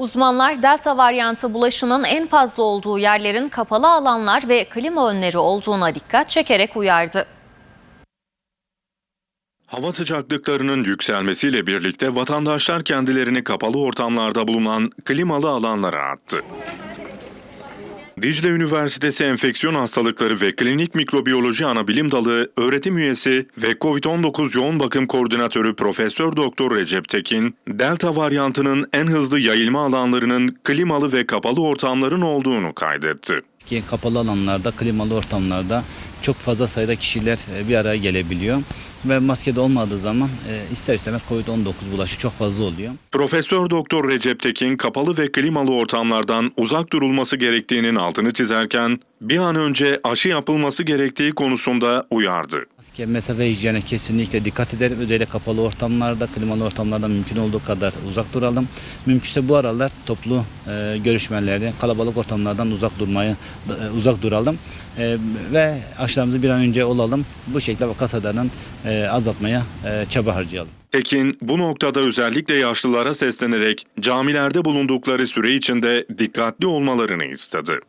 Uzmanlar delta varyantı bulaşının en fazla olduğu yerlerin kapalı alanlar ve klima önleri olduğuna dikkat çekerek uyardı. Hava sıcaklıklarının yükselmesiyle birlikte vatandaşlar kendilerini kapalı ortamlarda bulunan klimalı alanlara attı. Dicle Üniversitesi Enfeksiyon Hastalıkları ve Klinik Mikrobiyoloji Anabilim Dalı öğretim üyesi ve COVID-19 yoğun bakım koordinatörü Profesör Doktor Recep Tekin, Delta varyantının en hızlı yayılma alanlarının klimalı ve kapalı ortamların olduğunu kaydetti. ki kapalı alanlarda, klimalı ortamlarda çok fazla sayıda kişiler e, bir araya gelebiliyor. Ve maskede olmadığı zaman e, ister istemez COVID-19 bulaşı çok fazla oluyor. Profesör Doktor Recep Tekin kapalı ve klimalı ortamlardan uzak durulması gerektiğinin altını çizerken bir an önce aşı yapılması gerektiği konusunda uyardı. Maske, mesafe hijyene kesinlikle dikkat edelim. Özellikle kapalı ortamlarda, klimalı ortamlarda mümkün olduğu kadar uzak duralım. Mümkünse bu aralar toplu e, görüşmelerde, kalabalık ortamlardan uzak durmayı e, uzak duralım. E, ve aşılarımızı bir an önce olalım. Bu şekilde vaka sayılarının e, azaltmaya e, çaba harcayalım. Tekin bu noktada özellikle yaşlılara seslenerek camilerde bulundukları süre içinde dikkatli olmalarını istedi.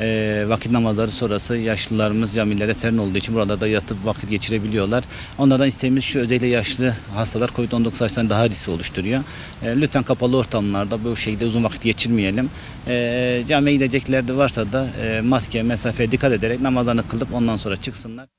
E, vakit namazları sonrası yaşlılarımız camilere serin olduğu için buralarda yatıp vakit geçirebiliyorlar. Onlardan isteğimiz şu özellikle yaşlı hastalar COVID-19 aşılarından daha risk oluşturuyor. E, lütfen kapalı ortamlarda bu şekilde uzun vakit geçirmeyelim. E, camiye gidecekler de varsa da e, maske, mesafeye dikkat ederek namazlarını kılıp ondan sonra çıksınlar.